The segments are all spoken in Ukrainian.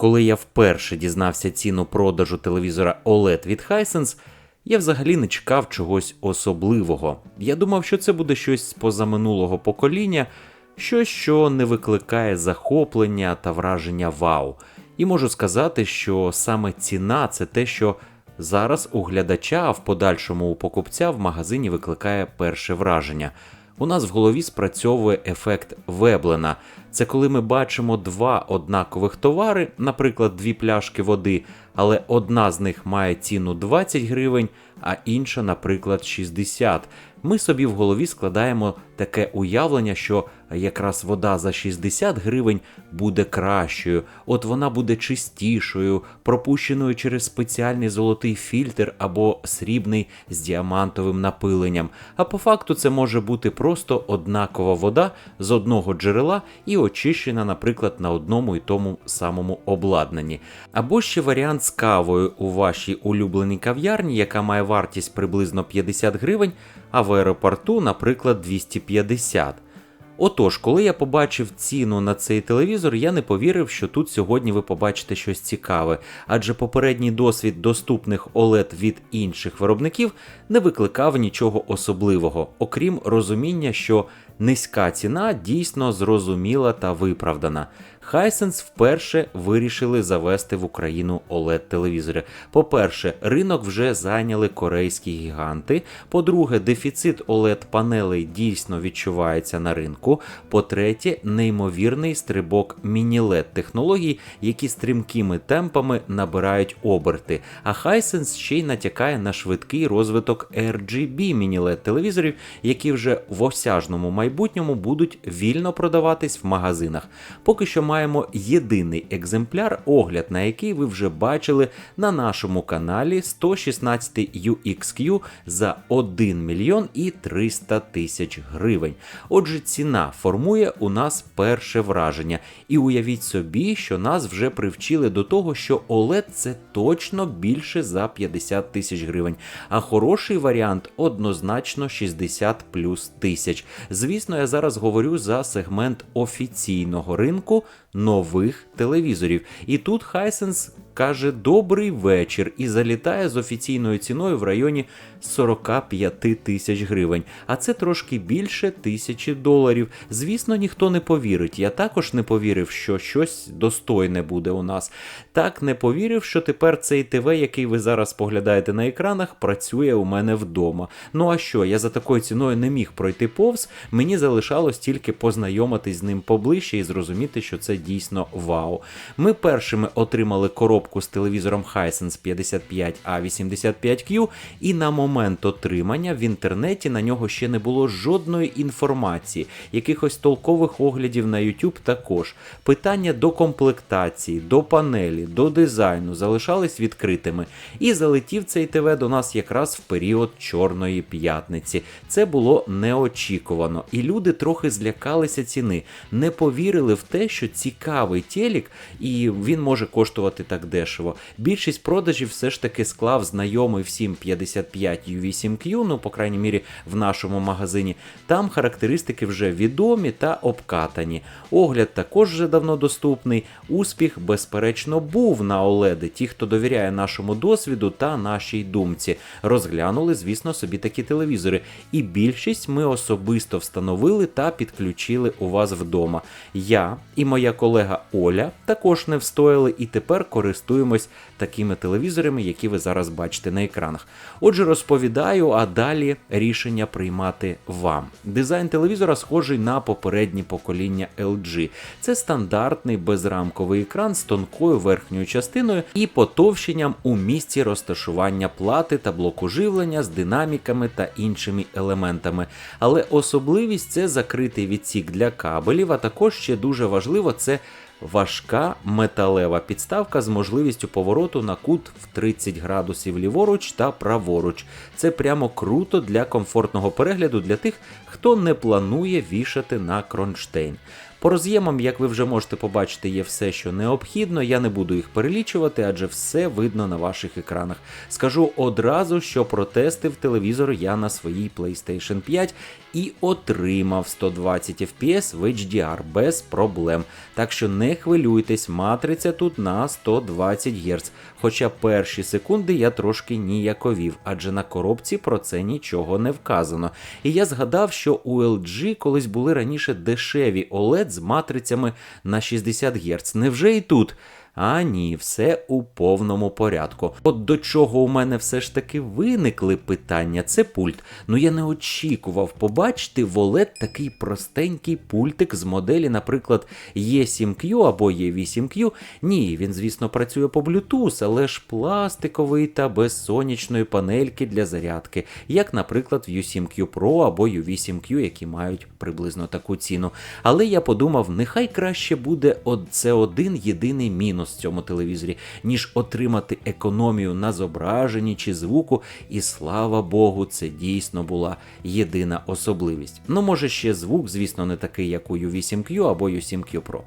Коли я вперше дізнався ціну продажу телевізора OLED від Hisense, я взагалі не чекав чогось особливого. Я думав, що це буде щось з позаминулого покоління, щось, що не викликає захоплення та враження вау. І можу сказати, що саме ціна це те, що зараз у глядача, а в подальшому у покупця в магазині викликає перше враження. У нас в голові спрацьовує ефект Веблена. Це коли ми бачимо два однакових товари, наприклад, дві пляшки води, але одна з них має ціну 20 гривень, а інша, наприклад, 60. Ми собі в голові складаємо таке уявлення, що якраз вода за 60 гривень буде кращою, от вона буде чистішою, пропущеною через спеціальний золотий фільтр або срібний з діамантовим напиленням. А по факту це може бути просто однакова вода з одного джерела і очищена, наприклад, на одному і тому самому обладнанні. Або ще варіант з кавою у вашій улюбленій кав'ярні, яка має вартість приблизно 50 гривень, а в аеропорту, наприклад, 250. Отож, коли я побачив ціну на цей телевізор, я не повірив, що тут сьогодні ви побачите щось цікаве, адже попередній досвід доступних OLED від інших виробників не викликав нічого особливого, окрім розуміння, що низька ціна дійсно зрозуміла та виправдана. Hisense вперше вирішили завести в Україну oled телевізори. По-перше, ринок вже зайняли корейські гіганти. По-друге, дефіцит oled панелей дійсно відчувається на ринку. По-третє, неймовірний стрибок міні-LED технологій, які стрімкими темпами набирають оберти. А Hisense ще й натякає на швидкий розвиток RGB міні-LED телевізорів, які вже в осяжному майбутньому будуть вільно продаватись в магазинах. Поки що маємо єдиний екземпляр, огляд на який ви вже бачили на нашому каналі 116 UXQ за 1 мільйон і 300 тисяч гривень. Отже, ціна формує у нас перше враження. І уявіть собі, що нас вже привчили до того, що OLED це точно більше за 50 тисяч гривень, а хороший варіант однозначно 60 плюс тисяч. Звісно, я зараз говорю за сегмент офіційного ринку нових телевізорів. І тут Hisense каже добрий вечір і залітає з офіційною ціною в районі 45 тисяч гривень. А це трошки більше тисячі доларів. Звісно, ніхто не повірить. Я також не повірив, що щось достойне буде у нас. Так не повірив, що тепер цей ТВ, який ви зараз поглядаєте на екранах, працює у мене вдома. Ну а що, я за такою ціною не міг пройти повз, мені залишалось тільки познайомитись з ним поближче і зрозуміти, що це дійсно вау. Ми першими отримали коробку з телевізором Hisense 55A85Q, і на момент отримання в інтернеті на нього ще не було жодної інформації, якихось толкових оглядів на YouTube також. Питання до комплектації, до панелі, до дизайну залишались відкритими. І залетів цей ТВ до нас якраз в період Чорної п'ятниці. Це було неочікувано, і люди трохи злякалися ціни, не повірили в те, що цікавий телек, і він може коштувати так дешево. Більшість продажів все ж таки склав знайомий всім 55 U8Q, ну, по крайній мірі, в нашому магазині. Там характеристики вже відомі та обкатані. Огляд також вже давно доступний. Успіх, безперечно, був на OLED. Ті, хто довіряє нашому досвіду та нашій думці, розглянули, звісно, собі такі телевізори. І більшість ми особисто встановили та підключили у вас вдома. Я і моя колега Оля також не встояли і тепер користуємось такими телевізорами, які ви зараз бачите на екранах. Отже, розповідаю, а далі рішення приймати вам. Дизайн телевізора схожий на попередні покоління LG. Це стандартний безрамковий екран з тонкою верхньою частиною і потовщенням у місці розташування плати та блоку живлення з динаміками та іншими елементами. Але особливість це закритий відсік для кабелів, а також ще дуже важливо це важка металева підставка з можливістю повороту на кут в 30 градусів ліворуч та праворуч. Це прямо круто для комфортного перегляду для тих, хто не планує вішати на кронштейн. По роз'ємам, як ви вже можете побачити, є все, що необхідно. Я не буду їх перелічувати, адже все видно на ваших екранах. Скажу одразу, що протестив телевізор я на своїй PlayStation 5 і отримав 120 FPS в HDR без проблем. Так що не хвилюйтесь, матриця тут на 120 Гц. Хоча перші секунди я трошки ніяковів, адже на коробці про це нічого не вказано. І я згадав, що у LG колись були раніше дешеві OLED з матрицями на 60 Гц. Невже і тут? А ні, все у повному порядку. От до чого у мене все ж таки виникли питання, це пульт. Ну я не очікував побачити в OLED такий простенький пультик з моделі, наприклад, E7Q або E8Q. Ні, він, звісно, працює по Bluetooth, але ж пластиковий та без сонячної панельки для зарядки, як, наприклад, в U7Q Pro або U8Q, які мають приблизно таку ціну. Але я подумав, нехай краще буде це один єдиний мінус в цьому телевізорі, ніж отримати економію на зображенні чи звуку. І слава Богу, це дійсно була єдина особливість. Ну, може, ще звук, звісно, не такий, як у U8Q або U7Q Pro.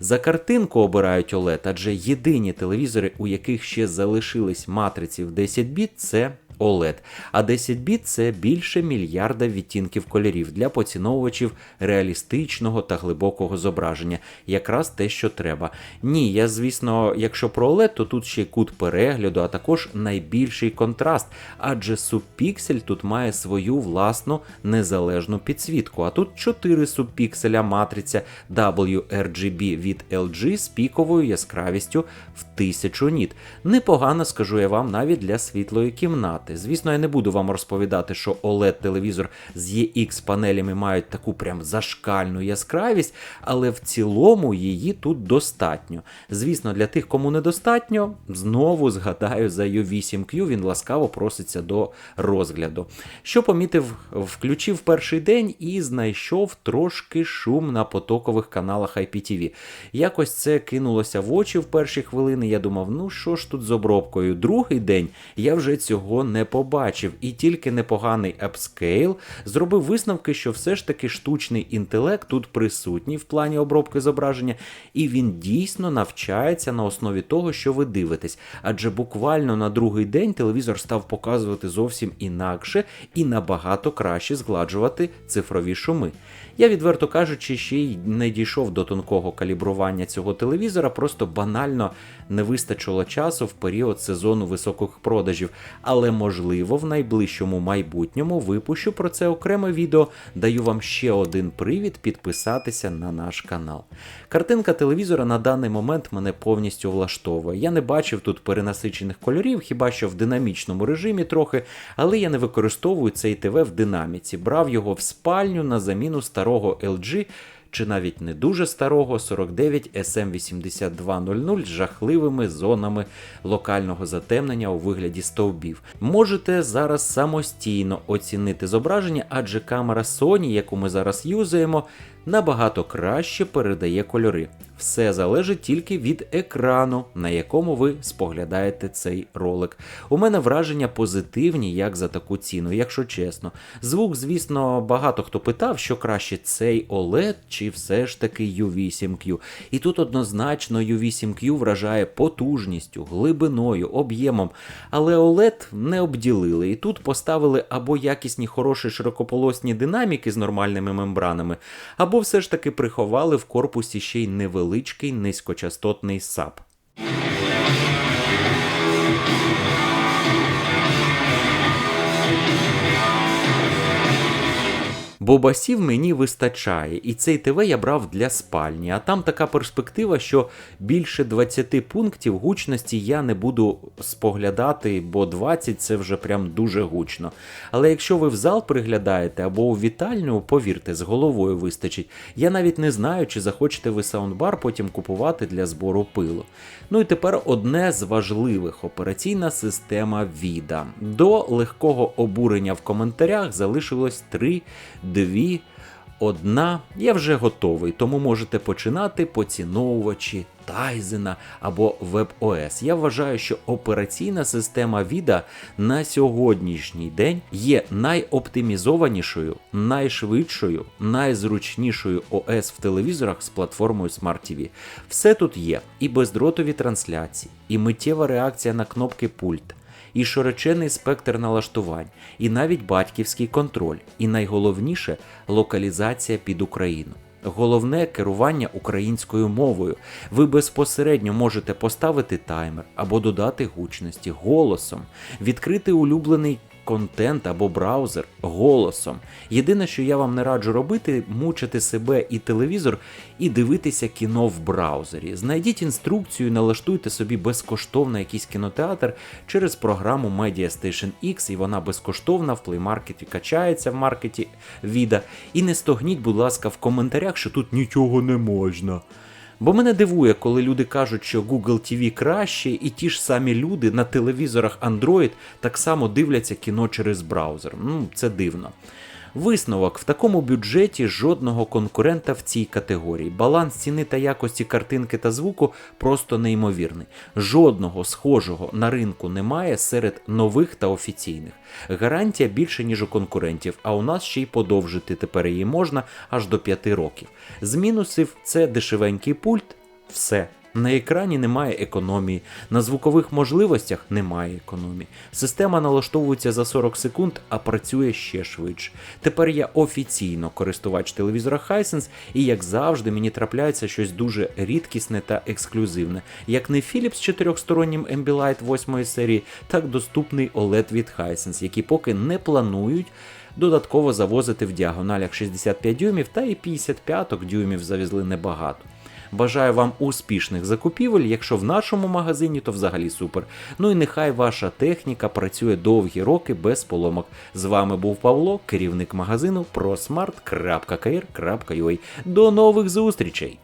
За картинку обирають OLED, адже єдині телевізори, у яких ще залишились матриці в 10 біт, це OLED. А 10 біт це більше мільярда відтінків кольорів для поціновувачів реалістичного та глибокого зображення. Якраз те, що треба. Ні, я, звісно, якщо про OLED, то тут ще кут перегляду, а також найбільший контраст, адже субпіксель тут має свою власну незалежну підсвітку. А тут 4 субпікселя матриця WRGB від LG з піковою яскравістю в 1000 ніт. Непогано скажу я вам навіть для світлої кімнати. Звісно, я не буду вам розповідати, що OLED-телевізор з EX панелями мають таку прям зашкальну яскравість, але в цілому її тут достатньо. Звісно, для тих, кому недостатньо, знову згадаю за U8Q, він ласкаво проситься до розгляду. Що помітив, включив перший день і знайшов трошки шум на потокових каналах IPTV. Якось це кинулося в очі в перші хвилини. Я думав, ну що ж тут з обробкою? Другий день я вже цього не побачив, і тільки непоганий апскейл зробив висновки, що все ж таки штучний інтелект тут присутній в плані обробки зображення, і він дійсно навчається на основі того, що ви дивитесь. Адже буквально на другий день телевізор став показувати зовсім інакше і набагато краще згладжувати цифрові шуми. Я, відверто кажучи, ще й не дійшов до тонкого калібрування цього телевізора, просто банально не вистачило часу в період сезону високих продажів. Але, можливо, в найближчому майбутньому випущу про це окреме відео. Даю вам ще один привід підписатися на наш канал. Картинка телевізора на даний момент мене повністю влаштовує. Я не бачив тут перенасичених кольорів, хіба що в динамічному режимі трохи, але я не використовую цей ТВ в динаміці. Брав його в спальню на заміну старого LG чи навіть не дуже старого 49 SM8200 з жахливими зонами локального затемнення у вигляді стовбів. Можете зараз самостійно оцінити зображення, адже камера Sony, яку ми зараз юзаємо, набагато краще передає кольори. Все залежить тільки від екрану, на якому ви споглядаєте цей ролик. У мене враження позитивні, як за таку ціну, якщо чесно. Звук, звісно, багато хто питав, що краще цей OLED чи все ж таки U8Q. І тут однозначно U8Q вражає потужністю, глибиною, об'ємом. Але OLED не обділили. І тут поставили або якісні хороші широкополосні динаміки з нормальними мембранами, або все ж таки приховали в корпусі ще й невеличкий низькочастотний САП. Бо басів мені вистачає, і цей ТВ я брав для спальні. А там така перспектива, що більше 20 пунктів гучності я не буду споглядати, бо 20 це вже прям дуже гучно. Але якщо ви в зал приглядаєте або у вітальню, повірте, з головою вистачить. Я навіть не знаю, чи захочете ви саундбар потім купувати для збору пилу. Ну і тепер одне з важливих операційна система VIDA. До легкого обурення в коментарях залишилось три дві одна, я вже готовий, тому можете починати поціновувачі Тайзена або WebOS. Я вважаю, що операційна система VIDA на сьогоднішній день є найоптимізованішою, найшвидшою, найзручнішою ОС в телевізорах з платформою Smart TV. Все тут є: і бездротові трансляції, і миттєва реакція на кнопки пульт, і широчений спектр налаштувань, і навіть батьківський контроль, і найголовніше локалізація під Україну. Головне керування українською мовою. Ви безпосередньо можете поставити таймер або додати гучності голосом, відкрити улюблений контент або браузер голосом. Єдине, що я вам не раджу робити, мучити себе і телевізор і дивитися кіно в браузері. Знайдіть інструкцію, налаштуйте собі безкоштовно якийсь кінотеатр через програму Media Station X, і вона безкоштовна в Market качається в маркеті Віда. І не стогніть, будь ласка, в коментарях, що тут нічого не можна. Бо мене дивує, коли люди кажуть, що Google TV краще, і ті ж самі люди на телевізорах Android так само дивляться кіно через браузер. Ну, це дивно. Висновок в такому бюджеті жодного конкурента в цій категорії. Баланс ціни та якості картинки та звуку просто неймовірний. Жодного схожого на ринку немає серед нових та офіційних. Гарантія більше, ніж у конкурентів, а у нас ще й подовжити тепер її можна аж до 5 років. З мінусів це дешевенький пульт, все. На екрані немає економії, на звукових можливостях немає економії. Система налаштовується за 40 секунд, а працює ще швидше. Тепер я офіційно користувач телевізора Hisense, і як завжди мені трапляється щось дуже рідкісне та ексклюзивне. Як не Philips з чотирьохстороннім Ambilight 8 серії, так доступний OLED від Hisense, які поки не планують. Додатково завозити в діагоналях 65 дюймів та і 55 дюймів завезли небагато. Бажаю вам успішних закупівель. Якщо в нашому магазині, то взагалі супер. Ну і нехай ваша техніка працює довгі роки без поломок. З вами був Павло, керівник магазину prosmart.kr.ua. До нових зустрічей!